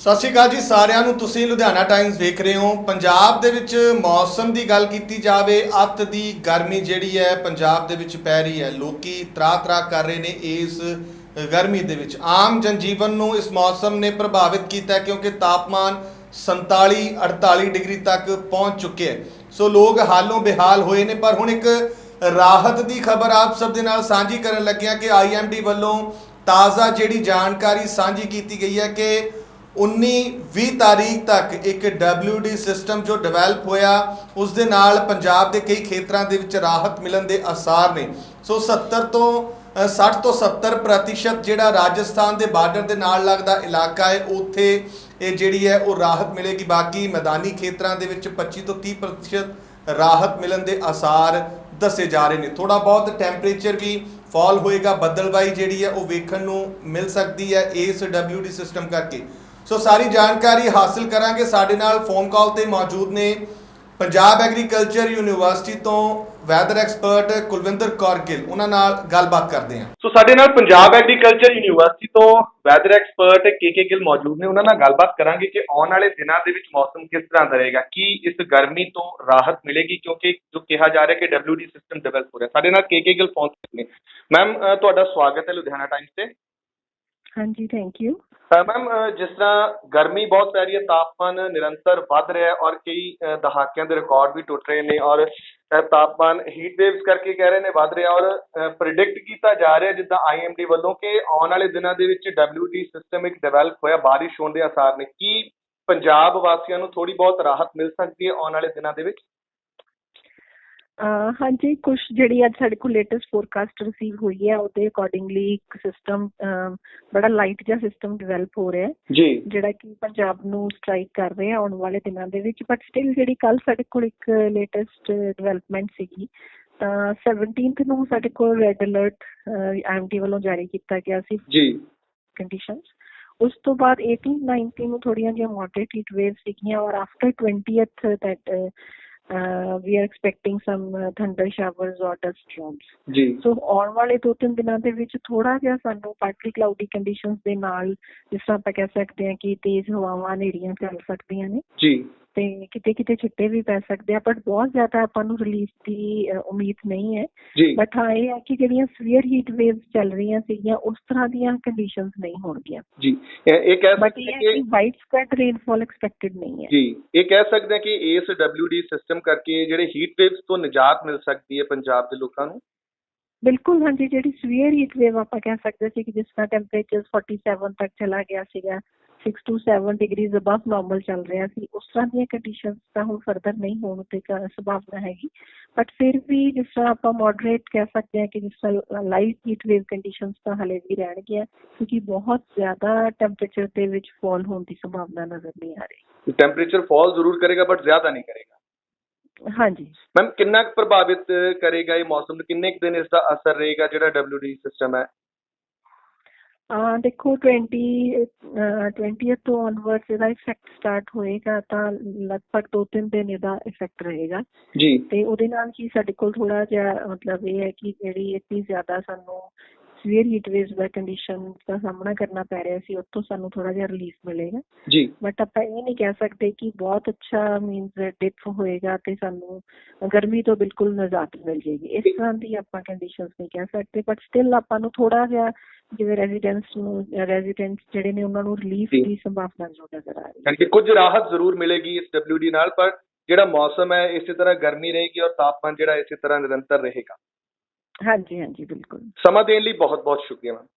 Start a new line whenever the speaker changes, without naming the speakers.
ਸਤਿ ਸ਼੍ਰੀ ਅਕਾਲ ਜੀ ਸਾਰਿਆਂ ਨੂੰ। ਤੁਸੀਂ ਲੁਧਿਆਣਾ ਟਾਈਮਸ ਵੇਖ ਰਹੇ ਹੋ। ਪੰਜਾਬ ਦੇ ਵਿੱਚ ਮੌਸਮ ਦੀ ਗੱਲ ਕੀਤੀ ਜਾਵੇ, ਅੱਤ ਦੀ ਗਰਮੀ ਜਿਹੜੀ ਹੈ ਪੰਜਾਬ ਦੇ ਵਿੱਚ ਪੈ ਰਹੀ ਹੈ। ਲੋਕੀ ਤਰਾ ਤਰਾ ਕਰ ਰਹੇ ਨੇ ਇਸ ਗਰਮੀ ਦੇ ਵਿੱਚ। ਆਮ ਜਨਜੀਵਨ ਨੂੰ ਇਸ ਮੌਸਮ ਨੇ ਪ੍ਰਭਾਵਿਤ ਕੀਤਾ ਕਿਉਂਕਿ ਤਾਪਮਾਨ 47 48 ਡਿਗਰੀ ਤੱਕ ਪਹੁੰਚ ਚੁੱਕੇ ਹੈ। ਸੋ ਲੋਕ ਹਾਲੋਂ ਬੇਹਾਲ ਹੋਏ ਨੇ, ਪਰ ਹੁਣ ਇੱਕ ਰਾਹਤ ਦੀ ਖਬਰ ਆਪ ਸਭ ਦੇ ਨਾਲ ਸਾਂਝੀ ਕਰਨ ਲੱਗਿਆ ਕਿ ਆਈਐਮਡੀ ਵੱਲੋਂ ਤਾਜ਼ਾ ਜਿਹੜੀ ਜਾਣਕਾਰੀ ਸਾਂਝੀ ਕੀਤੀ ਗਈ ਹੈ ਕਿ 19-20 ਤਾਰੀਖ ਤੱਕ ਇੱਕ WD ਸਿਸਟਮ ਜੋ ਡਿਵੈਲਪ ਹੋਇਆ ਉਸ ਦੇ ਨਾਲ ਪੰਜਾਬ ਦੇ ਕਈ ਖੇਤਰਾਂ ਦੇ ਵਿੱਚ ਰਾਹਤ ਮਿਲਣ ਦੇ ਆਸਾਰ ਨੇ। ਸੋ 70 ਤੋਂ ਅ, 60 ਤੋਂ 70 ਪ੍ਰਤੀਸ਼ਤ ਜਿਹੜਾ ਰਾਜਸਥਾਨ ਦੇ ਬਾਰਡਰ ਦੇ ਨਾਲ ਲੱਗਦਾ ਇਲਾਕਾ ਹੈ ਉੱਥੇ ਇਹ ਜਿਹੜੀ ਹੈ ਉਹ ਰਾਹਤ ਮਿਲੇਗੀ। ਬਾਕੀ ਮੈਦਾਨੀ ਖੇਤਰਾਂ ਦੇ ਵਿੱਚ 25 ਤੋਂ 30 ਪ੍ਰਤੀਸ਼ਤ ਰਾਹਤ ਮਿਲਣ ਦੇ ਆਸਾਰ ਦੱਸੇ ਜਾ ਰਹੇ ਨੇ। ਥੋੜਾ ਬਹੁਤ ਟੈਂਪਰੇਚਰ ਵੀ ਫਾਲ ਹੋਏਗਾ ਬੱਦਲਬਾਈ ਜਿਹੜੀ ਹੈ ਉਹ ਵੇਖਣ ਨੂੰ ਮਿਲ ਸਕਦੀ ਹੈ ਇਸ WD ਸਿਸਟਮ ਕਰਕੇ। ਸੋ ਸਾਰੀ ਜਾਣਕਾਰੀ ਹਾਸਲ ਕਰਾਂਗੇ। ਸਾਡੇ ਨਾਲ ਫੋਨ ਕਾਲ ਤੇ ਮੌਜੂਦ ਨੇ ਪੰਜਾਬ ਐਗਰੀਕਲਚਰ ਯੂਨੀਵਰਸਿਟੀ ਤੋਂ ਵੈਦਰ ਐਕਸਪਰਟ ਕੁਲਵਿੰਦਰ ਕੌਰ ਗਿੱਲ। ਉਹਨਾਂ ਨਾਲ ਗੱਲਬਾਤ ਕਰਦੇ ਹਾਂ। ਸੋ ਸਾਡੇ ਨਾਲ ਪੰਜਾਬ ਐਗਰੀਕਲਚਰ ਯੂਨੀਵਰਸਿਟੀ ਤੋਂ weather expert K K Gill ਮੌਜੂਦ ਨੇ। ਉਹਨਾਂ ਨਾਲ ਗੱਲਬਾਤ ਕਰਾਂਗੇ ਕਿ ਆਉਣ ਵਾਲੇ ਦਿਨਾਂ ਦੇ ਵਿੱਚ ਮੌਸਮ ਕਿਸ ਤਰ੍ਹਾਂ ਦਾ ਰਹੇਗਾ, ਕੀ ਇਸ ਗਰਮੀ ਤੋਂ ਰਾਹਤ ਮਿਲੇਗੀ, ਕਿਉਂਕਿ ਜੋ ਕਿਹਾ ਜਾ ਰਿਹਾ ਕਿ WD ਸਿਸਟਮ ਡਿਵੈਲਪ ਹੋ ਰਿਹਾ। ਸਾਡੇ ਨਾਲ ਕੇਕੇ ਗਿੱਲ ਪਹੁੰਚ ਨੇ। ਮੈਮ ਤੁਹਾਡਾ ਸਵਾਗਤ ਹੈ ਲੁਧਿਆਣਾ ਟਾਈਮਸ ਤੇ।
ਹਾਂਜੀ ਥੈਂਕ ਯੂ
ਮੈਮ ਜਿਸ ਤਰ੍ਹਾਂ ਗਰਮੀ ਬਹੁਤ ਪੈ ਰਹੀ ਹੈ, ਤਾਪਮਾਨ ਨਿਰੰਤਰ ਵੱਧ ਰਿਹਾ ਹੈ ਔਰ ਕਈ ਦਹਾਕਿਆਂ ਦੇ ਰਿਕਾਰਡ ਵੀ ਟੁੱਟ ਰਹੇ ਨੇ ਔਰ ਤਾਪਮਾਨ ਹੀਟ ਵੇਵਸ ਕਰਕੇ ਕਹਿ ਰਹੇ ਨੇ ਵੱਧ ਰਿਹਾ ਔਰ ਪ੍ਰਿਡਿਕਟ ਕੀਤਾ ਜਾ ਰਿਹਾ ਜਿੱਦਾਂ ਆਈਐਮਡੀ ਵੱਲੋਂ ਕਿ ਆਉਣ ਵਾਲੇ ਦਿਨਾਂ ਦੇ ਵਿੱਚ WD ਸਿਸਟਮ ਇੱਕ ਡਿਵੈਲਪ ਹੋਇਆ, ਬਾਰਿਸ਼ ਹੋਣ ਦੇ ਆਸਾਰ ਨੇ। ਕੀ ਪੰਜਾਬ ਵਾਸੀਆਂ ਨੂੰ ਥੋੜੀ ਬਹੁਤ ਰਾਹਤ ਮਿਲ ਸਕਦੀ ਹੈ ਆਉਣ ਵਾਲੇ ਦਿਨਾਂ ਦੇ ਵਿੱਚ?
ਹਾਂਜੀ ਕੁਝ ਜਿਹੜੀ ਅੱਜ ਸਾਡੇ ਕੋਲ ਲੇਟੈਸਟ ਫੋਰਕਾਸਟ ਰਿਸੀਵ ਹੋਈ ਹੈ ਉਹਦੇ ਅਕੋਰਡਿੰਗਲੀ ਇੱਕ ਸਿਸਟਮ ਬੜਾ ਲਾਈਟ ਜਿਹਾ ਸਿਸਟਮ ਡਿਵੈਲਪ ਹੋ ਰਿਹਾ ਹੈ।
ਜੀ।
ਜਿਹੜਾ ਕਿ ਪੰਜਾਬ ਨੂੰ ਸਟ੍ਰਾਈਕ ਕਰ ਰਿਹਾ ਆਉਣ ਵਾਲੇ ਦਿਨਾਂ ਦੇ ਵਿੱਚ ਬਟ ਸਟਿਲ ਜਿਹੜੀ ਕੱਲ ਸਾਡੇ ਕੋਲ ਇੱਕ ਲੇਟੈਸਟ ਡਿਵੈਲਪਮੈਂਟ ਸੀਗੀ ਤਾਂ 17th ਨੂੰ ਸਾਡੇ ਕੋਲ ਰੈੱਡ ਅਲਰਟ ਐਮਟੀ ਵੱਲੋਂ ਜਾਰੀ ਕੀਤਾ ਗਿਆ ਸੀ।
ਜੀ।
ਕੰਡੀਸ਼ਨਸ ਉਸ ਤੋਂ ਬਾਅਦ 18 19 ਨੂੰ ਥੋੜੀਆਂ ਜਿਹੀਆਂ ਮੋਡਰੇਟ ਹੀਟ ਵੇਵ ਸੀਗੀਆਂ ਔਰ after 20th that we are expecting some uh, thunder showers or dust storms.
ਜੀ।
ਸੋ ਆਉਣ ਵਾਲੇ ਦੋ ਤਿੰਨ ਦਿਨਾਂ ਦੇ ਵਿੱਚ ਥੋੜਾ ਜਿਹਾ ਸਾਨੂੰ ਪਾਰਟਲੀ ਕਲਾਉਡੀ ਕੰਡੀਸ਼ਨਸ ਦੇ ਨਾਲ ਜਿਸ ਤਰ੍ਹਾਂ ਆਪਾਂ ਕਹਿ ਸਕਦੇ ਹਾਂ ਕਿ ਤੇਜ਼ ਹਵਾਵਾਂ ਹਨੇਰੀਆਂ ਚੱਲ ਸਕਦੀਆਂ ਨੇ।
ਜੀ।
ਤੇ ਕਿਤੇ ਕਿਤੇ ਛਿੱਟੇ ਵੀ ਪੈ ਸਕਦੇ ਆ ਬਟ ਬਹੁਤ ਜ਼ਿਆਦਾ ਆਪਾਂ ਨੂੰ ਰਿਲੀਫ ਦੀ ਉਮੀਦ ਨਹੀਂ ਹੈ। ਬਟ ਹਾਂ ਇਹ ਹੈ ਕਿ ਜਿਹੜੀਆਂ ਸਵੀਅਰ ਹੀਟ ਵੇਵਸ ਚੱਲ ਰਹੀਆਂ ਸੀਗੀਆਂ ਉਸ ਤਰ੍ਹਾਂ ਦੀਆਂ ਕੰਡੀਸ਼ਨਸ ਨਹੀਂ ਹੋਣਗੀਆਂ।
ਜੀ ਇਹ ਕਹਿ ਸਕਦੇ ਕਿ
ਵਾਈਡ ਸਪਰੈਡ ਰੇਨਫਾਲ ਐਕਸਪੈਕਟਡ ਨਹੀਂ ਹੈ।
ਜੀ ਇਹ ਕਹਿ ਸਕਦੇ ਕਿ ਇਸ WD ਸਿਸਟਮ ਕਰਕੇ ਜਿਹੜੇ ਹੀਟ ਵੇਵਸ ਤੋਂ ਨਿਜਾਤ ਮਿਲ ਸਕਦੀ ਹੈ ਪੰਜਾਬ ਦੇ ਲੋਕਾਂ ਨੂੰ।
ਬਿਲਕੁਲ ਹਾਂਜੀ ਜਿਹੜੀ ਸਵੀਅਰ ਹੀਟ ਵੇਵ ਆਪਾਂ ਕਹਿ ਸਕਦੇ ਸੀ ਕਿ ਜਿਸ ਦਾ ਟੈਂਪਰੇਚਰ 47 ਤੱਕ ਚਲਾ ਗਿਆ ਸੀਗਾ 6 to 7 ਡਿਗਰੀਜ਼ ਅਬਵ ਨਾਰਮਲ ਚੱਲ ਰਿਹਾ ਸੀ। ਉਸ ਤਰ੍ਹਾਂ ਦੀਆਂ ਕੰਡੀਸ਼ਨਸ ਤਾਂ ਹੁਣ ਫਰਦਰ ਨਹੀਂ ਹੋਣ ਕ- ਸੰਭਾਵਨਾ ਹੈਗੀ। ਬਟ ਫਿਰ ਵੀ ਜਿਸ ਤਰ੍ਹਾਂ ਆਪਾਂ ਮੋਡਰੇਟ ਕਹਿ ਸਕਦੇ ਹਾਂ ਕਿ ਜਿਸ ਤਰ੍ਹਾਂ ਲਾਈਟ ਹੀਟ ਵੇਵ ਕੰਡੀਸ਼ਨਸ ਤਾਂ ਹਲੇ ਵੀ ਰਹਿਣਗੀਆਂ ਕਿਉਂਕਿ ਬਹੁਤ ਜ਼ਿਆਦਾ ਟੈਂਪਰੇਚਰ ਦੇ ਵਿੱਚ ਫਾਲ ਹੋਣ ਦੀ ਸੰਭਾਵਨਾ ਨਜ਼ਰ ਨਹੀਂ ਆ ਰਹੀ।
ਟੈਂਪਰੇਚਰ ਫਾਲ ਜ਼ਰੂਰ ਕਰੇਗਾ ਬਟ ਜ਼ਿਆਦਾ ਨਹੀਂ ਕਰੇਗਾ।
ਹਾਂਜੀ।
ਮੈਮ ਕਿੰਨਾ ਪ੍ਰਭਾਵਿਤ ਕਰੇਗਾ ਇਹ ਮੌਸਮ? ਨੂੰ ਕਿੰਨੇ ਦਿਨ ਇਸ ਦਾ ਅਸਰ ਰਹੇਗਾ ਜਿਹੜਾ WD ਸਿਸਟਮ ਹੈ?
ਦੇਖੋ 20 ਅਹ 20th ਤੋਂ ਔਨਵਰਡਸ ਇਹਦਾ ਇਫੈਕਟ ਸਟਾਰਟ ਹੋਏਗਾ ਤਾਂ ਲਗਭਗ ਦੋ ਤਿੰਨ ਦਿਨ ਇਹਦਾ ਇਫੈਕਟ ਰਹੇਗਾ।
ਜੀ।
ਤੇ ਉਹਦੇ ਨਾਲ ਕੀ ਸਾਡੇ ਕੋਲ ਥੋੜਾ ਜਿਹਾ ਮਤਲਬ ਇਹ ਹੈ ਕਿ ਜਿਹੜੀ ਇਤਨੀ ਜ਼ਿਆਦਾ ਸਾਨੂੰ ਸਵੀਅਰ ਹੀਟ ਵੇਵਸ ਦਾ ਕੰਡੀਸ਼ਨ ਦਾ ਸਾਹਮਣਾ ਕਰਨਾ ਪੈ ਰਿਹਾ ਸੀ ਉੱਥੋਂ ਸਾਨੂੰ ਥੋੜਾ ਜਿਹਾ ਰਿਲੀਫ ਮਿਲੇਗਾ।
ਜੀ।
ਬਟ ਆਪਾਂ ਇਹ ਨਹੀਂ ਕਹਿ ਸਕਦੇ ਕਿ ਬਹੁਤ ਅੱਛਾ ਮੀਨਸ ਡਿਪ ਹੋਏਗਾ ਤੇ ਸਾਨੂੰ ਗਰਮੀ ਤੋਂ ਬਿਲਕੁਲ ਨਜ਼ਾਤ ਮਿਲ ਜੇਗੀ ਇਸ ਤਰ੍ਹਾਂ ਦੀ ਆਪਾਂ ਕੰਡੀਸ਼ਨਸ ਨਹੀਂ ਕਹਿ ਸਕਦੇ ਬਟ ਸਟਿਲ ਆਪਾਂ ਨੂੰ ਥੋੜਾ ਜਿਹਾ ਜਿਵੇਂ ਰੈਜ਼ੀਡੈਂਟਸ ਨੂੰ ਰੈਜ਼ੀਡੈਂਟਸ ਜਿਹੜੇ ਨੇ ਉਹਨਾਂ ਨੂੰ ਰਿਲੀਫ। ਦੀ ਸੰਭਾਵਨਾ ਜੋ ਨਜ਼ਰ ਆ ਰਹੀ ਹੈ।
ਯਾਨੀ ਕਿ ਕੁਝ ਰਾਹਤ ਜ਼ਰੂਰ ਮਿਲੇਗੀ ਇਸ WD ਨਾਲ ਪਰ ਜਿਹੜਾ ਮੌਸਮ ਹੈ ਇਸੇ ਤਰ੍ਹਾਂ ਗਰਮੀ ਰਹੇਗੀ ਔਰ ਤਾਪਮਾਨ ਜਿਹੜਾ ਇਸੇ ਤਰ੍ਹਾਂ ਨਿਰੰਤਰ ਰਹੇਗਾ।
ਹਾਂਜੀ ਹਾਂਜੀ ਬਿਲਕੁਲ।
ਸਮਾਂ ਦੇਣ ਲਈ ਬਹੁਤ ਬਹੁਤ ਸ਼ੁਕਰੀਆ ਮੈਮ।